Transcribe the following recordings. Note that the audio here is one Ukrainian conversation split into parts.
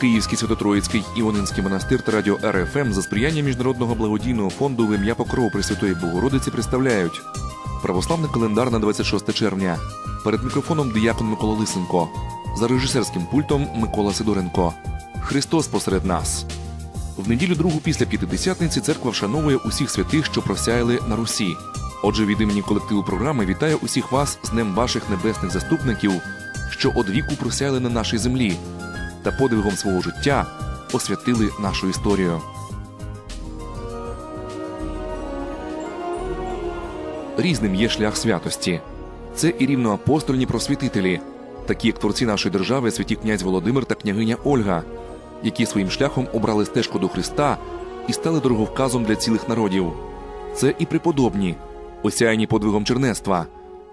Київський Свято-Троїцький Іонинський монастир та радіо РФМ за сприяння Міжнародного благодійного фонду в ім'я Покрову Пресвятої Богородиці представляють православний календар на 26 червня. Перед мікрофоном диякон Микола Лисенко. За режисерським пультом Микола Сидоренко. Христос посеред нас. В неділю другу після п'ятидесятниці церква вшановує усіх святих, що просяяли на Русі. Отже, від імені колективу програми вітаю усіх вас з Днем ваших небесних заступників, що од віку просяяли на нашій землі та подвигом свого життя освятили нашу історію. Різним є шлях святості. Це і рівноапостольні просвітителі, такі як творці нашої держави, святі князь Володимир та княгиня Ольга, які своїм шляхом обрали стежку до Христа і стали дороговказом для цілих народів. Це і преподобні, осяяні подвигом чернецтва.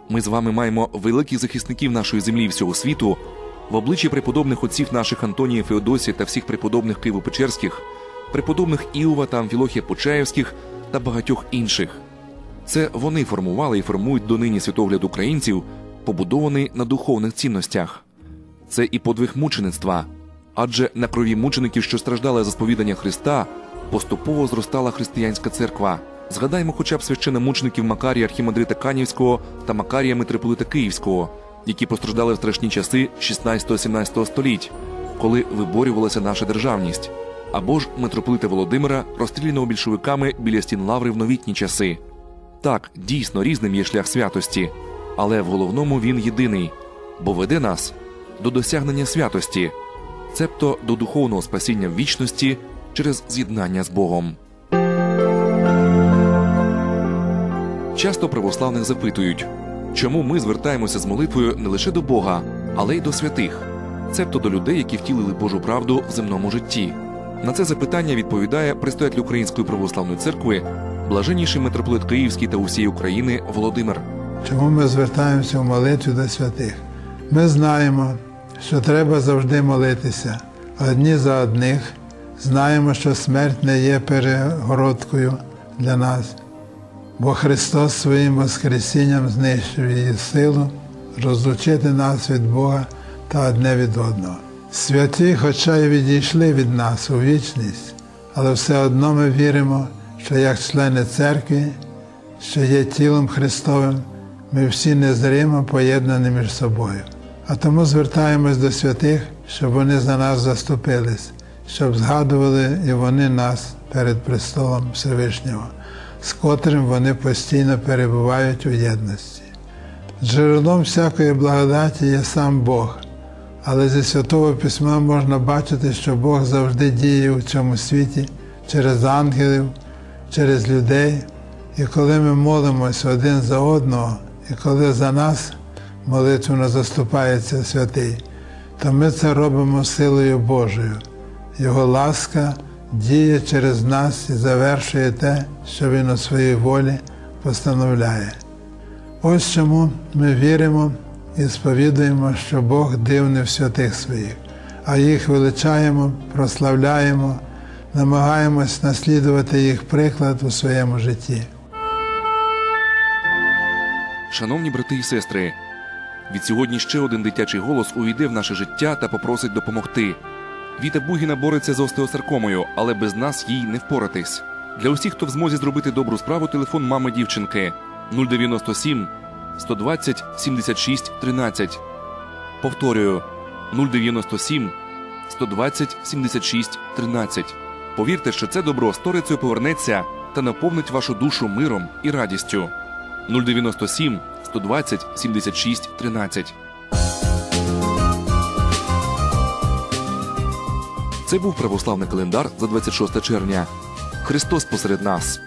Ми з вами маємо великих захисників нашої землі і всього світу в обличчі преподобних отців наших Антонія Феодосія та всіх преподобних Києво-Печерських, преподобних Іова та Амфілохія Почаївських та багатьох інших. Це вони формували і формують донині світогляд українців, побудований на духовних цінностях. Це і подвиг мучеництва, адже на крові мучеників, що страждали за сповідання Христа, поступово зростала християнська церква. Згадаймо хоча б священномучеників Макарія Архімандрита Канівського та Макарія Митрополита Київського, які постраждали в страшні часи 16-17 століть, коли виборювалася наша державність, або ж митрополита Володимира, розстріляного більшовиками біля стін лаври в новітні часи. Так, дійсно різним є шлях святості, але в головному він єдиний, бо веде нас до досягнення святості, цебто до духовного спасіння в вічності через з'єднання з Богом. Часто православних запитують, чому ми звертаємося з молитвою не лише до Бога, але й до святих, цебто до людей, які втілили Божу правду в земному житті. На це запитання відповідає предстоятель Української православної церкви, блаженніший митрополит Київський та усієї України Володимир. Чому ми звертаємося в молитву до святих? Ми знаємо, що треба завжди молитися одні за одних. Знаємо, що смерть не є перегородкою для нас, бо Христос своїм Воскресінням знищив її силу розлучити нас від Бога та одне від одного. Святі, хоча й відійшли від нас у вічність, але все одно ми віримо, що як члени церкви, що є тілом Христовим, ми всі незримо поєднані між собою. А тому звертаємось до святих, щоб вони за нас заступились, щоб згадували і вони нас перед престолом Всевишнього, з котрим вони постійно перебувають у єдності. Джерелом всякої благодаті є сам Бог, але зі Святого Письма можна бачити, що Бог завжди діє у цьому світі через ангелів, через людей. І коли ми молимося один за одного, і коли за нас молитвенно заступається святий, то ми це робимо силою Божою. Його ласка діє через нас і завершує те, що Він у своїй волі постановляє. Ось чому ми віримо і сповідуємо, що Бог дивний в святих своїх, а їх величаємо, прославляємо, намагаємось наслідувати їх приклад у своєму житті. Шановні брати і сестри, від сьогодні ще один дитячий голос увійде в наше життя та попросить допомогти. Віта Бугіна бореться з остеосаркомою, але без нас їй не впоратись. Для усіх, хто в змозі зробити добру справу, телефон мами дівчинки 097 120 76 13. Повторюю 097 120 76 13. Повірте, що це добро сторицею повернеться та наповнить вашу душу миром і радістю. 097 120 76 13. Це був православний календар за 26 червня. Христос посеред нас.